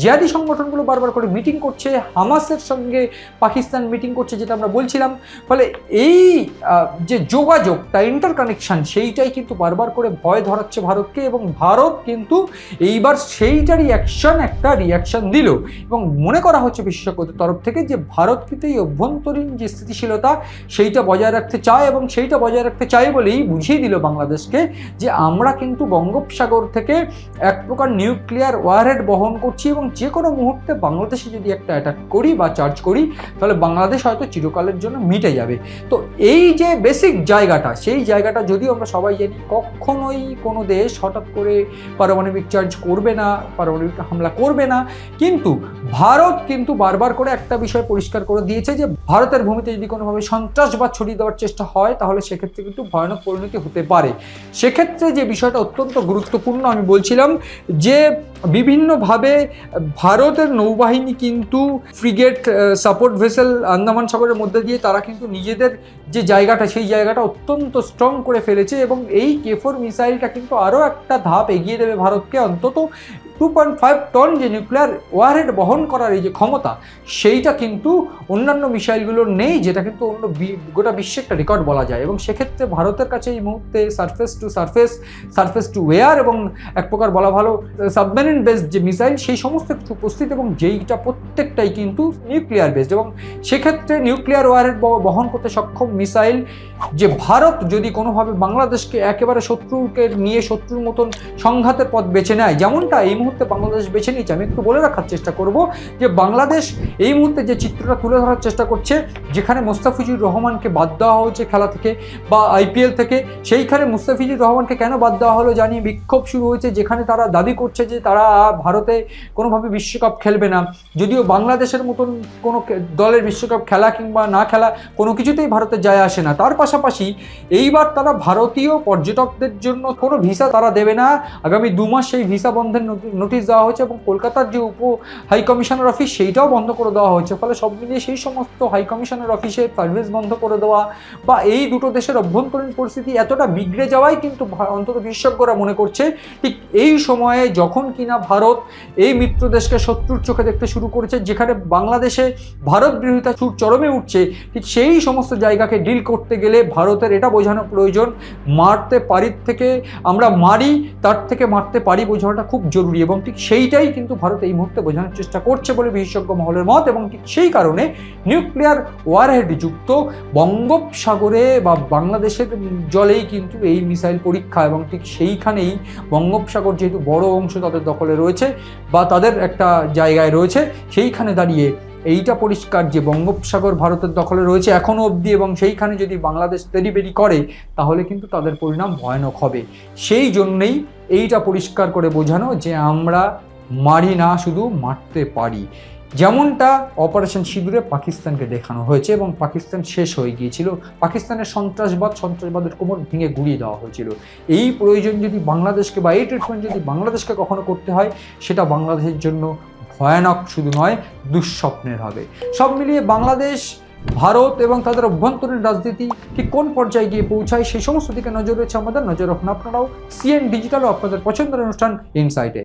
জিহাদি সংগঠনগুলো বারবার করে মিটিং করছে, হামাসের সঙ্গে পাকিস্তান মিটিং করছে যেটা আমরা বলছিলাম। ফলে এই যে যোগাযোগটা ইন্টারকানেকশন সেইটাই কিন্তু বারবার করে ভয় ধরাচ্ছে ভারতকে এবং ভারত কিন্তু এইবার সেইটারই অ্যাকশন একটা রিয়াকশন দিল। এবং মনে করা হচ্ছে বিশেষজ্ঞদের তরফ থেকে যে ভারত কিন্তু এই অভ্যন্তরীণ যে স্থিতিশীলতা, সেইটা বজায় রাখতে চায় এবং সেইটা বজায় রাখতে চায় বলেই বুঝিয়ে দিল বাংলাদেশকে যে আমরা কিন্তু বঙ্গোপসাগর থেকে এক প্রকার নিউক্লিয়ার ওয়ারহেড বহন করছি এবং যে কোনো মুহূর্তে বাংলাদেশে যদি একটা অ্যাটাক করি বা চার্জ করি, তাহলে বাংলাদেশ হয়তো চিরকালের জন্য মিটে যাবে। তো এই যে বেসিক জায়গাটা, সেই জায়গাটা যদিও আমরা সবাই জানি, কখনোই কোনো দেশ হঠাৎ করে পারমাণবিক চার্জ করবে না, পারমাণবিক হামলা করবে না। কিন্তু ভারত কিন্তু বারবার করে একটা বিষয় পরিষ্কার করে দিয়েছে যে, ভারতের ভূমিতে যদি কোনোভাবে সন্ত্রাসবাদ ছড়িয়ে দেওয়ার চেষ্টা হয়, তাহলে সেক্ষেত্রে কিন্তু ভয়ানক পরিণতি হতে পারে। সেক্ষেত্রে যে বিষয়টা অত্যন্ত গুরুত্বপূর্ণ আমি বলছিলাম যে বিভিন্নভাবে ভারতের নৌবাহিনী কিন্তু ফ্রিগেট সাপোর্ট ভেসেল আন্দামান সাগরের মধ্যে দিয়ে তারা কিন্তু নিজেদের যে জায়গাটা, সেই জায়গাটা অত্যন্ত স্ট্রং করে ফেলেছে এবং এই কেফোর মিসাইলটা কিন্তু আরও একটা ধাপ এগিয়ে দেবে ভারতকে। অন্তত টু পয়েন্ট ফাইভ টন যে নিউক্লিয়ার ওয়ারহেড বহন করার এই যে ক্ষমতা, সেইটা কিন্তু অন্যান্য মিসাইলগুলোর নেই, যেটা কিন্তু অন্য গোটা বিশ্বে একটা রেকর্ড বলা যায়। এবং সেক্ষেত্রে ভারতের কাছে এই মুহূর্তে surface to surface surface to war এবং এক প্রকার বলা ভালো সাবমেরিন বেসড যে মিসাইল, সেই সমস্ত কিছু উপস্থিত এবং যেইটা প্রত্যেকটাই কিন্তু নিউক্লিয়ার বেসড এবং সেক্ষেত্রে নিউক্লিয়ার ওয়ারহেড বহন করতে সক্ষম মিসাইল যে ভারত যদি কোনোভাবে বাংলাদেশকে একেবারে শত্রুকে নিয়ে শত্রুর মতন সংঘাতের পথ বেছে নেয়, যেমনটা এই মুহূর্তে বাংলাদেশ বেছে নিয়েছে, আমি একটু বলে রাখার চেষ্টা করব যে বাংলাদেশ এই মুহূর্তে যে চিত্রটা তুলে ধরার চেষ্টা করছে, যেখানে মোস্তাফিজুর রহমানকে বাদ দেওয়া হয়েছে খেলা থেকে বা আইপিএল থেকে, সেইখানে মুস্তাফিজুর রহমানকে কেন বাদ দেওয়া হলো জানিয়ে বিক্ষোভ শুরু হয়েছে, যেখানে তারা দাবি করছে যে তারা ভারতে কোনোভাবে বিশ্বকাপ খেলবে না। যদিও বাংলাদেশের মতন কোনো দলের বিশ্বকাপ খেলা কিংবা না খেলা কোনো কিছুতেই ভারতে যায় আসে না। তার পাশাপাশি এইবার তারা ভারতীয় পর্যটকদের জন্য কোনো ভিসা তারা দেবে না। আগামী দু মাস সেই ভিসা বন্ধের নোটিশ দেওয়া হয়েছে এবং কলকাতার যে উপ হাই কমিশনার অফিস সেইটাও বন্ধ করে দেওয়া হয়েছে। ফলে সব মিলিয়ে সেই সমস্ত হাই কমিশনার অফিসের সার্ভিস বন্ধ করে দেওয়া বা এই দুটো দেশের অভ্যন্তরীণ পরিস্থিতি এতটা বিগড়ে যাওয়াই কিন্তু অন্তত বিশেষজ্ঞরা মনে করছে, ঠিক এই সময়ে যখন কিনা ভারত এই মিত্র দেশকে শত্রুর চোখে দেখতে শুরু করেছে, যেখানে বাংলাদেশে ভারত বিরোধিতা সুর চরমে উঠছে, ঠিক সেই সমস্ত জায়গাকে ডিল করতে গেলে ভারতের এটা বোঝানো প্রয়োজন, মারতে পারির থেকে আমরা মারি, তার থেকে মারতে পারি বোঝানোটা খুব জরুরি। এবং ঠিক সেইটাই কিন্তু ভারত এই মুহূর্তে বোঝানোর চেষ্টা করছে বলে বিশেষজ্ঞ মহলের মত এবং ঠিক সেই কারণে নিউক্লিয়ার ওয়ারহেড যুক্ত বঙ্গোপসাগরে বা বাংলাদেশের জলেই কিন্তু এই মিসাইল পরীক্ষা এবং ঠিক সেইখানেই বঙ্গোপসাগর যেহেতু বড় অংশ তাদের দখলে রয়েছে বা তাদের একটা জায়গায় রয়েছে, সেইখানে দাঁড়িয়ে এইটা পরিষ্কার যে বঙ্গোপসাগর ভারতের দখলে রয়েছে এখনও অবধি এবং সেইখানে যদি বাংলাদেশ তেরিবেরি করে, তাহলে কিন্তু তাদের পরিণাম ভয়ানক হবে। সেই জন্যেই এইটা পরিষ্কার করে বোঝানো যে আমরা মারি না, শুধু মারতে পারি। যেমনটা অপারেশন সিঁদুরে পাকিস্তানকে দেখানো হয়েছে এবং পাকিস্তান শেষ হয়ে গিয়েছিল। পাকিস্তানের সন্ত্রাসবাদ, সন্ত্রাসবাদের কোমর ভেঙে গুড়িয়ে দেওয়া হয়েছিল। এই প্রয়োজন যদি বাংলাদেশকে বা এই ট্রিটমেন্ট যদি বাংলাদেশকে কখনো করতে হয়, সেটা বাংলাদেশের জন্য ভয়ানক শুধু নয়, দুঃস্বপ্নের হবে। সব মিলিয়ে বাংলাদেশ, ভারত এবং তাদের অভ্যন্তরীণ রাজনীতি ঠিক কোন পর্যায়ে গিয়ে পৌঁছায়, সেই সমস্ত দিকে নজর রয়েছে আমাদের। নজর রাখুন আপনারাও সিএন ডিজিটাল আপনাদের পছন্দের অনুষ্ঠান ইনসাইটে